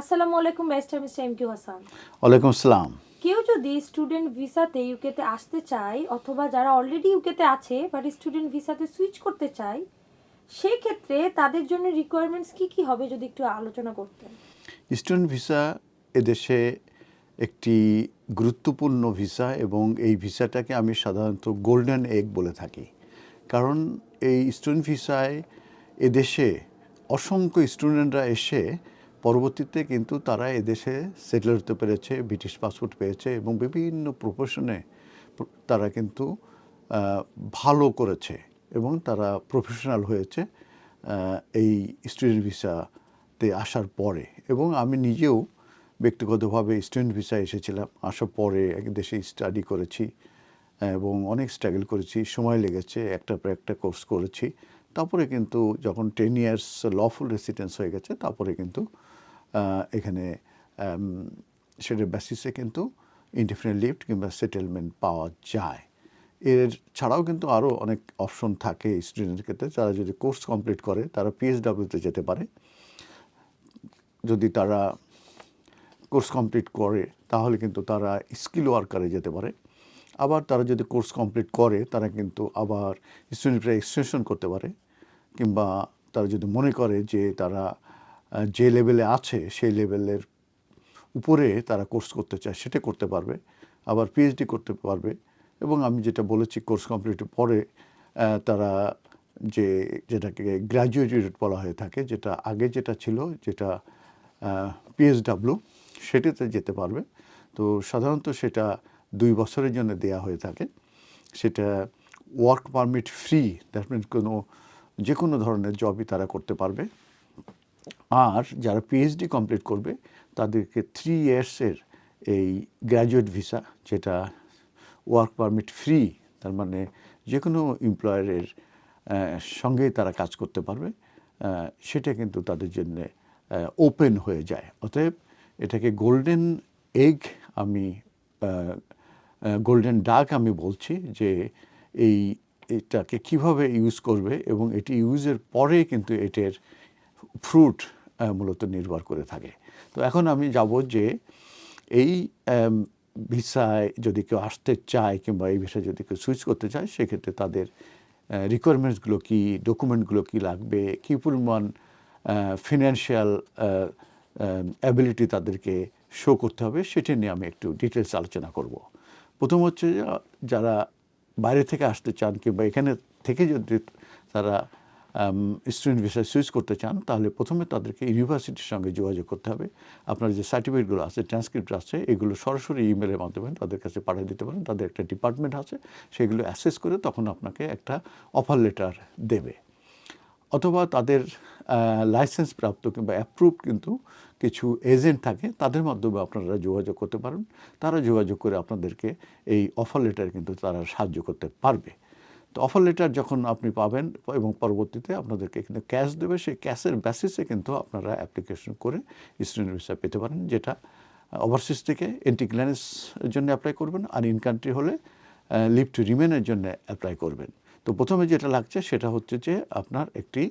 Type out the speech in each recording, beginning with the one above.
আসসালামু আলাইকুম barrister mister M Q Hasan ওয়ালাইকুম আসসালাম। কেউ যদি স্টুডেন্ট ভিসাতে ইউকেতে আসতে চায় অথবা যারা অলরেডি ইউকেতে আছে বাট স্টুডেন্ট ভিসাতে সুইচ করতে চায় সেই ক্ষেত্রে তাদের জন্য রিকোয়ারমেন্টস কি কি হবে যদি একটু আলোচনা করতেন? স্টুডেন্ট ভিসা এদেশে একটি গুরুত্বপূর্ণ ভিসা এবং এই ভিসাটাকে আমি সাধারণত গোল্ডেন এগ বলে থাকি। কারণ এই স্টুডেন্ট ভিসায় এদেশে অসংখ্য স্টুডেন্টরা এসে পরবর্তীতে কিন্তু তারা এদেশে সেটেল হতে পেরেছে ব্রিটিশ পাসপোর্ট পেয়েছে এবং বিভিন্ন প্রফেশনে তারা কিন্তু ভালো করেছে এবং তারা প্রফেশনাল হয়েছে এই স্টুডেন্ট ভিসাতে আসার পরে এবং আমি নিজেও ব্যক্তিগতভাবে স্টুডেন্ট ভিসা এসেছিলাম, আসার পরে এক দেশে স্টাডি করেছি এবং অনেক স্ট্রাগল করেছি, সময় লেগেছে, একটা পর একটা কোর্স করেছি। তারপরে কিন্তু যখন টেন ইয়ার্স লফুল রেসিডেন্স হয়ে গেছে, তারপরে কিন্তু এখানে সেটার বেসিসে কিন্তু ইনডিফিনিট লিফট কিংবা সেটেলমেন্ট পাওয়া যায়। এর ছাড়াও কিন্তু আরও অনেক অপশন থাকে স্টুডেন্টের ক্ষেত্রে। তারা যদি কোর্স কমপ্লিট করে, তারা পিএইচডাব্লিউতে যেতে পারে। যদি তারা কোর্স কমপ্লিট করে, তাহলে কিন্তু তারা স্কিল ওয়ার্কারে যেতে পারে। আবার তারা যদি কোর্স কমপ্লিট করে, তারা কিন্তু আবার স্টুডেন্টরা এক্সটেনশন করতে পারে। কিংবা তারা যদি মনে করে যে তারা যে লেভেলে আছে, সেই লেভেলের উপরে তারা কোর্স করতে চায়, সেটা করতে পারবে। আবার পিএইচডি করতে পারবে। এবং আমি যেটা বলেছি কোর্স কমপ্লিটের পরে তারা যে, যেটাকে গ্র্যাজুয়েটেড বলা হয়ে থাকে, যেটা আগে যেটা ছিল, যেটা পিএসডাব্লিউ সেটাতে যেতে পারবে। তো সাধারণত সেটা দুই বছরের জন্য দেয়া হয়ে থাকে। সেটা work permit free that means কোনো যে কোনো ধরনের জবই তারা করতে পারবে। আর যারা পিএইচডি কমপ্লিট করবে, তাদেরকে থ্রি ইয়ার্সের এই গ্র্যাজুয়েট ভিসা যেটা ওয়ার্ক পারমিট ফ্রি তার মানে যে কোনো এমপ্লয়ারের সঙ্গেই তারা কাজ করতে পারবে সেটা কিন্তু তাদের জন্য ওপেন হয়ে যায়। অতএব এটাকে গোল্ডেন এগ আমি গোল্ডেন ডাক আমি বলছি যে এই এটাকে কীভাবে ইউজ করবে এবং এটি ইউজের পরে কিন্তু এটার ফ্রুট মূলত নির্ভর করে থাকে। তো এখন আমি যাব যে এই ভিসায় যদি কেউ আসতে চায় কিংবা এই ভিসায় যদি কেউ সুইচ করতে চায়, সেক্ষেত্রে তাদের রিকোয়ারমেন্টসগুলো কী ডকুমেন্টগুলো কী লাগবে, কী পরিমাণ ফিনান্সিয়াল অ্যাবিলিটি তাদেরকে শো করতে হবে, সেটা নিয়ে আমি একটু ডিটেলস আলোচনা করব। প্রথম হচ্ছে যারা বাইরে থেকে আসতে চান কিংবা এখানে থেকে যদি তারা স্টুডেন্ট ভিসা সুইচ করতে চান, তাহলে প্রথমে তাদেরকে ইউনিভার্সিটির সঙ্গে যোগাযোগ করতে হবে। আপনার যে সার্টিফিকেটগুলো আছে ট্রান্সক্রিপ্ট আছে, এগুলো সরাসরি ইমেলের মাধ্যমে তাদের কাছে পাঠিয়ে দিতে পারেন। তাদের একটা ডিপার্টমেন্ট আছে, সেগুলো অ্যাসেস করে তখন আপনাকে একটা অফার লেটার দেবে। অথবা তাদের লাইসেন্স প্রাপ্ত কিংবা অ্যাপ্রুভ কিন্তু কিছু এজেন্ট থাকে, তাদের মাধ্যমে আপনারা যোগাযোগ করতে পারেন। তারা যোগাযোগ করে আপনাদেরকে এই অফার লেটার কিন্তু তারা সাহায্য করতে পারবে। তো অফার লেটার যখন আপনি পাবেন এবং পরবর্তীতে আপনাদেরকে কিন্তু ক্যাশ দেবে, সেই ক্যাশের বেসিসে কিন্তু আপনারা অ্যাপ্লিকেশন করে স্টুডেন্ট ভিসা পেতে পারেন, যেটা ওভারসিজ থেকে এন্টি ক্লিয়ারেন্স জন্য অ্যাপ্লাই করবেন আর ইন কান্ট্রি হলে লিভ টু রিমেনের জন্য অ্যাপ্লাই করবেন। তো প্রথমে যেটা লাগছে সেটা হচ্ছে যে আপনার একটি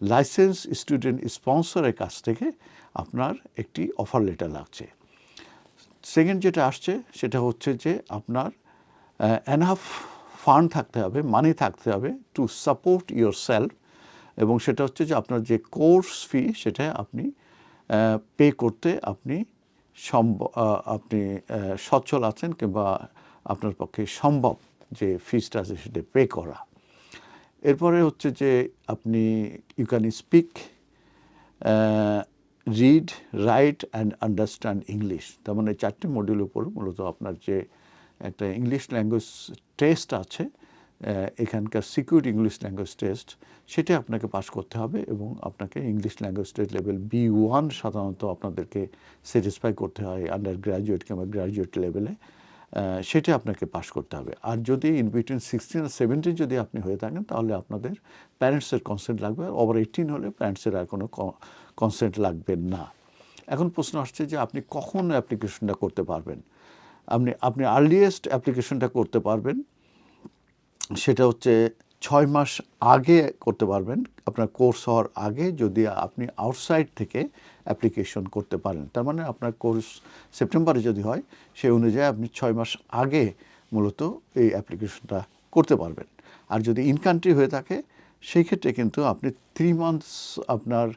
লাইসেন্স স্টুডেন্ট স্পন্সরের কাছ থেকে আপনার একটি অফার লেটার লাগছে। সেকেন্ড যেটা আসছে সেটা হচ্ছে যে আপনার এনাফ ফান্ড থাকতে হবে মানি থাকতে হবে টু সাপোর্ট ইয়োর সেলফ এবং সেটা হচ্ছে যে আপনার যে কোর্স ফি সেটা আপনি পে করতে আপনি সম্ভব আপনি সচ্ছল আছেন কিংবা আপনার পক্ষে সম্ভব যে ফিজটা আছে সেটা পে করা। এরপরে হচ্ছে যে আপনি you can speak read write and understand English তার মানে চারটি মডিউলের উপর মূলত আপনার যে একটা ইংলিশ ল্যাঙ্গুয়েজ টেস্ট আছে এখানকার সিকিউর ইংলিশ ল্যাঙ্গুয়েজ টেস্ট সেটা আপনাকে পাস করতে হবে এবং আপনাকে English language test level B one সাধারণত আপনাদেরকে স্যাটিসফাই করতে হয় আন্ডার গ্র্যাজুয়েট কিংবা গ্র্যাজুয়েট লেভেলে সেটা আপনাকে পাস করতে হবে। আর যদি in between sixteen or seventeen যদি আপনি হয়ে থাকেন, তাহলে আপনাদের প্যারেন্টসের কনসেন্ট লাগবে। আর ওভার এইটিন হলে প্যারেন্টসের আর কোনো কনসেন্ট লাগবে না। এখন প্রশ্ন আসছে যে আপনি কখন অ্যাপ্লিকেশনটা করতে পারবেন? আপনি আপনি আর্লিয়েস্ট অ্যাপ্লিকেশনটা করতে পারবেন। সেটা হচ্ছে ছয় মাস আগে করতে পারবেন। আপনার কোর্স হওয়ার আগে যদি আপনি আউটসাইড থেকে অ্যাপ্লিকেশন করতে পারেন। তার মানে আপনার কোর্স সেপ্টেম্বরে যদি হয়, সেই অনুযায়ী আপনি ছয় মাস আগে মূলত এই অ্যাপ্লিকেশনটা করতে পারবেন। আর যদি ইন কান্ট্রি হয়ে থাকে, সেই ক্ষেত্রে কিন্তু আপনি থ্রি মান্থস আপনার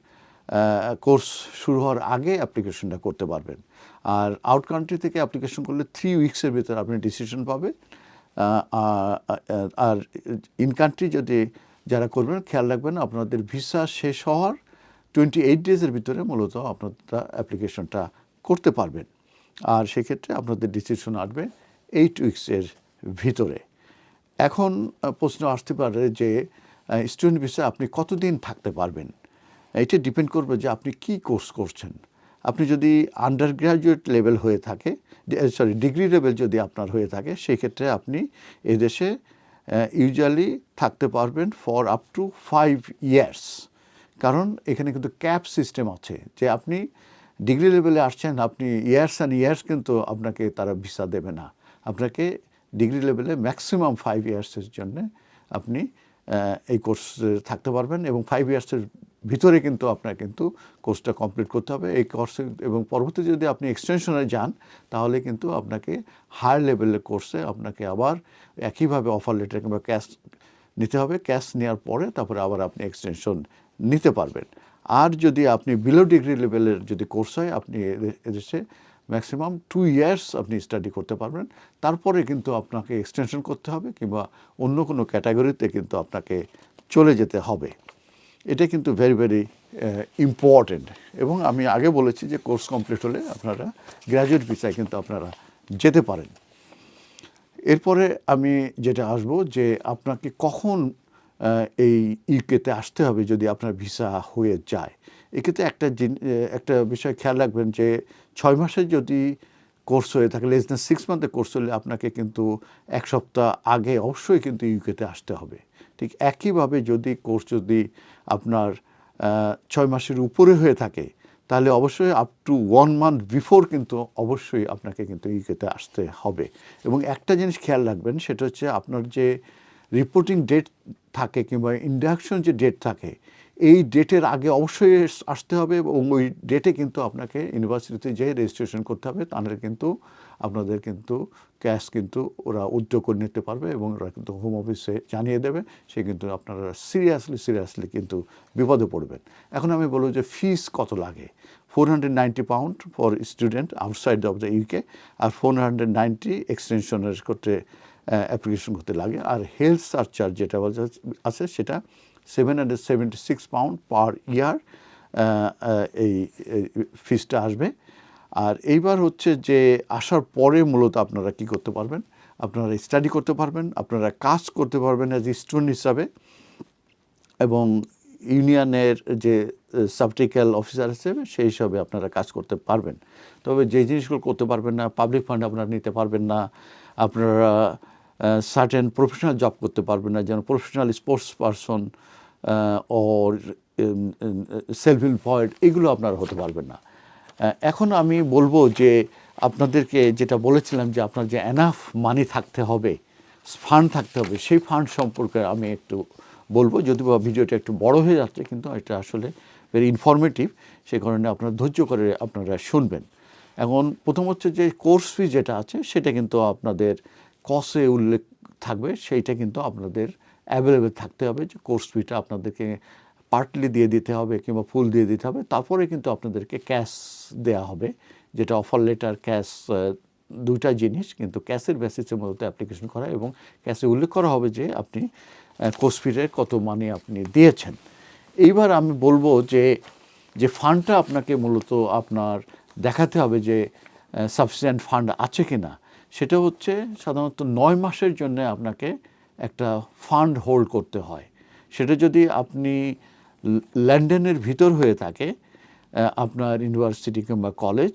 কোর্স শুরু হওয়ার আগে অ্যাপ্লিকেশনটা করতে পারবেন। আর আউট কান্ট্রি থেকে অ্যাপ্লিকেশন করলে থ্রি উইক্সের ভিতরে আপনি ডিসিশন পাবে আর ইন কান্ট্রি যদি যারা করবেন, খেয়াল রাখবেন আপনাদের ভিসা শেষ হওয়ার টোয়েন্টি এইট ডেজের ভিতরে মূলত আপনারা অ্যাপ্লিকেশনটা করতে পারবেন। আর সেক্ষেত্রে আপনাদের ডিসিশন আসবে এইট উইক্সের ভিতরে। এখন প্রশ্ন আসতে পারে যে স্টুডেন্ট ভিসা আপনি কতদিন থাকতে পারবেন? এটা ডিপেন্ড করবে যে আপনি কি কোর্স করছেন। আপনি যদি আন্ডার গ্র্যাজুয়েট লেভেল হয়ে থাকে সরি ডিগ্রি লেভেল যদি আপনার হয়ে থাকে, সেই ক্ষেত্রে আপনি এদেশে ইউজুয়ালি থাকতে পারবেন for up to five years কারণ এখানে কিন্তু ক্যাপ সিস্টেম আছে যে আপনি ডিগ্রি লেভেলে আসছেন, আপনি ইয়ার্স অ্যান্ড ইয়ার্স কিন্তু আপনাকে তারা ভিসা দেবে না। আপনাকে ডিগ্রি লেভেলে ম্যাক্সিমাম ফাইভ ইয়ার্সের জন্য আপনি এই কোর্স থাকতে পারবেন এবং ফাইভ ইয়ার্সের ভিতরে কিন্তু আপনার কিন্তু কোর্সটা কমপ্লিট করতে হবে। এই কোর্সে এবং পরবর্তীতে যদি আপনি এক্সটেনশনে যান, তাহলে কিন্তু আপনাকে হায়ার লেভেলের কোর্সে আপনাকে আবার একইভাবে অফার লেটার কিংবা ক্যাশ নিতে হবে। ক্যাশ নেওয়ার পরে তারপরে আবার আপনি এক্সটেনশন নিতে পারবেন। আর যদি আপনি বিলো ডিগ্রি লেভেলের যদি কোর্স হয়, আপনি এদে- এদেশে ম্যাক্সিমাম টু ইয়ার্স আপনি স্টাডি করতে পারবেন। তারপরে কিন্তু আপনাকে এক্সটেনশন করতে হবে কিংবা অন্য কোনো ক্যাটাগরিতে কিন্তু আপনাকে চলে যেতে হবে। এটা কিন্তু ভেরি ভেরি ইম্পর্টেন্ট এবং আমি আগে বলেছি যে কোর্স কমপ্লিট হলে আপনারা গ্র্যাজুয়েট ভিসায় কিন্তু আপনারা যেতে পারেন। এরপরে আমি যেটা আসব যে আপনাকে কখন এই ইউকেতে আসতে হবে যদি আপনার ভিসা হয়ে যায়। এক্ষেত্রে একটা একটা বিষয় খেয়াল রাখবেন যে ছয় মাসে যদি কোর্স হয়ে থাকে লেস দেন সিক্স মান্থের কোর্স হলে আপনাকে কিন্তু এক সপ্তাহ আগে অবশ্যই কিন্তু ইউকেতে আসতে হবে। ঠিক একইভাবে যদি কোর্স যদি আপনার ছয় মাসের উপরে হয়ে থাকে, তাহলে অবশ্যই up to one month before কিন্তু অবশ্যই আপনাকে কিন্তু ইউকেতে আসতে হবে। এবং একটা জিনিস খেয়াল রাখবেন, সেটা হচ্ছে আপনার যে রিপোর্টিং ডেট থাকে কিংবা ইন্ডাকশন যে ডেট থাকে এই ডেটের আগে অবশ্যই আসতে হবে এবং ওই ডেটে কিন্তু আপনাকে ইউনিভার্সিটিতে যেয়ে রেজিস্ট্রেশন করতে হবে। তাহলে কিন্তু আপনাদের কিন্তু ক্যাশ কিন্তু ওরা উদ্যোগ করে নিতে পারবে এবং ওরা কিন্তু হোম অফিসে জানিয়ে দেবে। সে কিন্তু আপনারা সিরিয়াসলি সিরিয়াসলি কিন্তু বিপদে পড়বেন। এখন আমি বলব যে ফিস কত লাগে? Four hundred ninety pound for student outside of the UK R four hundred ninety এক্সটেনশনের করতে অ্যাপ্লিকেশন করতে লাগে। আর হেলথ সার্চার্জ যেটা আছে সেটা seven hundred seventy six pound per year এই ফিসটা আসবে। আর এইবার হচ্ছে যে আসার পরে মূলত আপনারা কি করতে পারবেন? আপনারা স্টাডি করতে পারবেন, আপনারা কাজ করতে পারবেন অ্যাজ স্টুডেন্ট হিসাবে। এবং ইউনিয়নের যে সাবটিক্যাল অফিসার আছে সেই হিসাবে আপনারা কাজ করতে পারবেন। তবে যে জিনিসগুলো করতে পারবেন না পাবলিক ফান্ড আপনারা নিতে পারবেন না। আপনারা সার্টেন প্রফেশনাল জব করতে পারবেন না যেমন professional sports person or self employed এগুলো আপনারা হতে পারবেন না। এখন আমি বলব যে আপনাদেরকে যেটা বলেছিলাম যে আপনার যে এনাফ মানি থাকতে হবে ফান্ড থাকতে হবে, সেই ফান্ড সম্পর্কে আমি একটু বলব। যদিও ভিডিওটা একটু বড় হয়ে যাচ্ছে, কিন্তু এটা আসলে ভেরি ইনফরমেটিভ সেই কারণে আপনারা ধৈর্য করে আপনারা শুনবেন। এখন প্রথম হচ্ছে যে কোর্স ফি যেটা আছে, সেটা কিন্তু আপনাদের কসে উল্লেখ থাকবে, সেইটা কিন্তু আপনাদের অ্যাভেলেবেল থাকতে হবে, যে কোর্স ফিটা আপনাদেরকে পার্টলি দিয়ে দিতে হবে কিংবা ফুল দিয়ে দিতে হবে, তারপরে কিন্তু আপনাদেরকে ক্যাশ দেওয়া হবে, যেটা অফার লেটার ক্যাশ দুইটা জিনিস কিন্তু ক্যাশের বেসিসে মূলত অ্যাপ্লিকেশন করা এবং ক্যাশে উল্লেখ করা হবে যে আপনি কোর্স ফিটের কত মানি আপনি দিয়েছেন। এইবার আমি বলব যে যে ফান্ডটা আপনাকে মূলত আপনার দেখাতে হবে যে সাফিসিয়েন্ট ফান্ড আছে কি না সেটা হচ্ছে সাধারণত নয় মাসের জন্য আপনাকে একটা ফান্ড হোল্ড করতে হয়। সেটা যদি আপনি ল- লন্ডনের ভিতর হয়ে থাকে আপনার ইউনিভার্সিটি কিংবা কলেজ,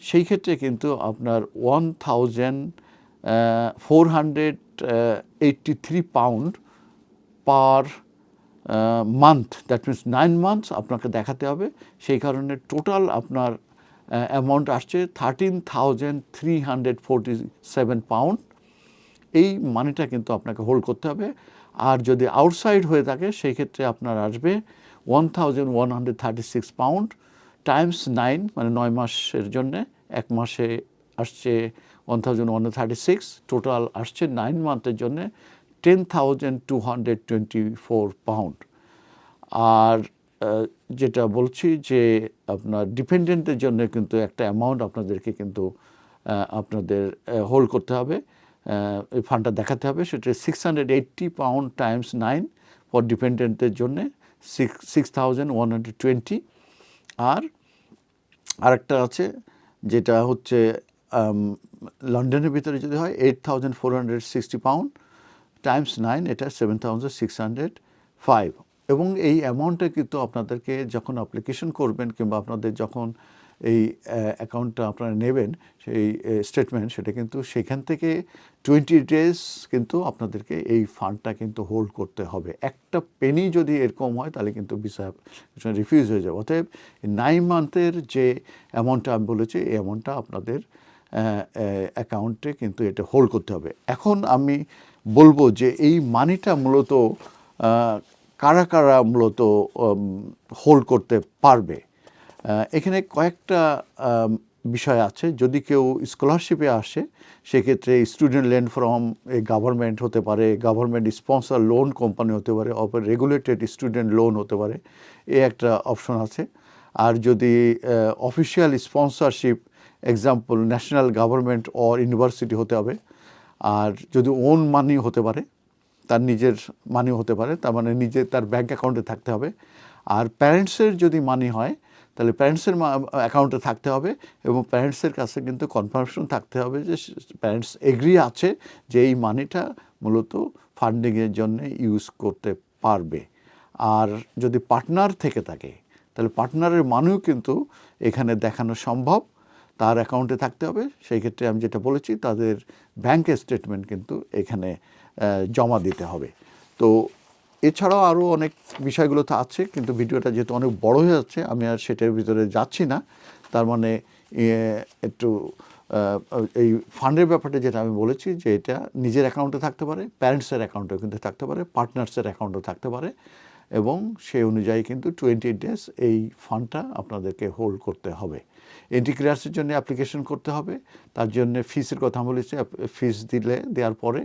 সেই ক্ষেত্রে কিন্তু আপনার one thousand four hundred eighty three pound per month, that means nine months আপনাকে দেখাতে হবে। সেই কারণে টোটাল আপনার অ্যামাউন্ট আসছে thirteen thousand three hundred forty seven pound এই মানিটা কিন্তু আপনাকে হোল্ড করতে হবে। আর যদি আউটসাইড হয়ে থাকে, সেই ক্ষেত্রে আপনার আসবে one thousand one hundred thirty six pound times nine মানে নয় মাসের জন্যে। এক মাসে আসছে one thousand one thirty six total আসছে নাইন মান্থের জন্যে ten thousand two hundred twenty four pound আর যেটা বলছি যে আপনার ডিপেন্ডেন্টের জন্য কিন্তু একটা অ্যামাউন্ট আপনাদেরকে কিন্তু আপনাদের হোল্ড করতে হবে। এই ফান্ডটা দেখাতে হবে। সেটা six hundred eighty pound times nine for ডিপেন্ডেন্টের জন্যে six six thousand one hundred twenty আর আরেকটা আছে যেটা হচ্ছে লন্ডনের ভিতরে যদি হয় eight thousand four hundred sixty pound times nine এটা seven thousand six hundred five এবং এই অ্যামাউন্টটা কিন্তু আপনাদেরকে যখন অ্যাপ্লিকেশন করবেন কিংবা আপনাদের যখন এই অ্যাকাউন্টটা আপনারা নেবেন, সেই স্টেটমেন্ট সেটা কিন্তু সেখান থেকে টোয়েন্টি ডেজ কিন্তু আপনাদেরকে এই ফান্ডটা কিন্তু হোল্ড করতে হবে। একটা পেনি যদি এরকম হয়, তাহলে কিন্তু ভিসা রিফিউজ হয়ে যাবে। অতএব নাইন মান্থের যে অ্যামাউন্টটা আমি বলেছি, এই অ্যামাউন্টটা আপনাদের অ্যাকাউন্টে কিন্তু এটা হোল্ড করতে হবে। এখন আমি বলব যে এই মানিটা মূলত কারা কারা মূলত হোল্ড করতে পারবে? এখানে কয়েকটা বিষয় আছে। যদি কেউ স্কলারশিপে আসে, সেক্ষেত্রে student loan from a government হতে পারে গভর্নমেন্ট স্পন্সর লোন কোম্পানি হতে পারে অপর রেগুলেটেড স্টুডেন্ট লোন হতে পারে। এ একটা অপশন আছে। আর যদি official sponsorship example national government or university হতে হবে। আর যদি ওন মানি হতে পারে তার নিজের মানি হতে পারে, তার মানে নিজে তার ব্যাঙ্ক অ্যাকাউন্টে থাকতে হবে। আর প্যারেন্টসের যদি মানি হয়, তাহলে প্যারেন্টসের অ্যাকাউন্টে থাকতে হবে এবং প্যারেন্টসের কাছে কিন্তু কনফার্মেশন থাকতে হবে যে প্যারেন্টস এগ্রি আছে যে এই মানিটা মূলত ফান্ডিংয়ের জন্য ইউজ করতে পারবে। আর যদি পার্টনার থেকে থাকে, তাহলে পার্টনারের মানেও কিন্তু এখানে দেখানো সম্ভব। তার অ্যাকাউন্টে থাকতে হবে। সেই ক্ষেত্রে আমি যেটা বলেছি, তাদের ব্যাংক স্টেটমেন্ট কিন্তু এখানে জমা দিতে হবে। তো এছাড়াও আরও অনেক বিষয়গুলো তো আছে, কিন্তু ভিডিওটা যেহেতু অনেক বড় হয়ে যাচ্ছে, আমি আর সেটার ভিতরে যাচ্ছি না। তার মানে একটু এই ফান্ডের ব্যাপারটা যেটা আমি বলেছি, যে এটা নিজের অ্যাকাউন্টে থাকতে পারে, প্যারেন্টসের অ্যাকাউন্টেও কিন্তু থাকতে পারে, পার্টনার্সের অ্যাকাউন্টও থাকতে পারে, এবং সেই অনুযায়ী কিন্তু টোয়েন্টি ডেজ এই ফান্ডটা আপনাদেরকে হোল্ড করতে হবে। এন্ট্রি জন্য অ্যাপ্লিকেশন করতে হবে, তার জন্য ফিসের কথা বলেছি ফিস দিলে, দেওয়ার পরে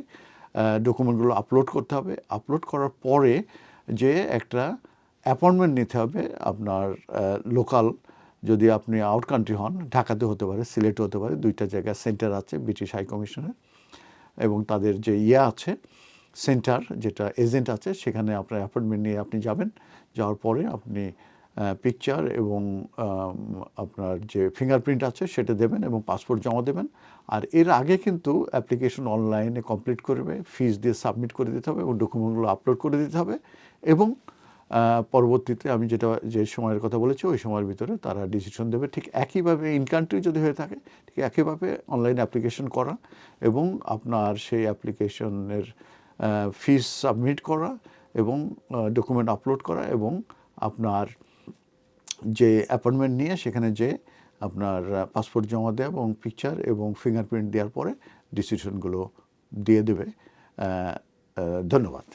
ডকুমেন্টগুলো আপলোড করতে হবে। আপলোড করার পরে যে একটা অ্যাপয়েন্টমেন্ট নিতে হবে আপনার লোকাল যদি আপনি আউট কান্ট্রি হন, ঢাকাতে হতে পারে, সিলেটে হতে পারে, দুইটা জায়গায় সেন্টার আছে ব্রিটিশ হাই কমিশনের এবং তাদের যে ইয়ে আছে সেন্টার যেটা এজেন্ট আছে, সেখানে আপনার অ্যাপয়েন্টমেন্ট নিয়ে আপনি যাবেন। যাওয়ার পরে আপনি পিকচার এবং আপনার যে ফিঙ্গারপ্রিন্ট আছে সেটা দেবেন এবং পাসপোর্ট জমা দেবেন। আর এর আগে কিন্তু অ্যাপ্লিকেশন অনলাইনে কমপ্লিট করবে ফিস দিয়ে সাবমিট করে দিতে হবে এবং ডকুমেন্টগুলো আপলোড করে দিতে হবে এবং পরবর্তীতে আমি যেটা, যে সময়ের কথা বলেছি ওই সময়ের ভিতরে তারা ডিসিশন দেবে। ঠিক একইভাবে ইন কান্ট্রি যদি হয়ে থাকে, ঠিক একইভাবে অনলাইন অ্যাপ্লিকেশন করা এবং আপনার সেই অ্যাপ্লিকেশনের ফিস সাবমিট করা এবং ডকুমেন্ট আপলোড করা এবং আপনার যে অ্যাপয়েন্টমেন্ট নিয়ে সেখানে যে আপনার পাসপোর্ট জমা দেওয়া এবং পিকচার এবং ফিঙ্গারপ্রিন্ট দেওয়ার পরে ডিসিশনগুলো দিয়ে দেবে। ধন্যবাদ।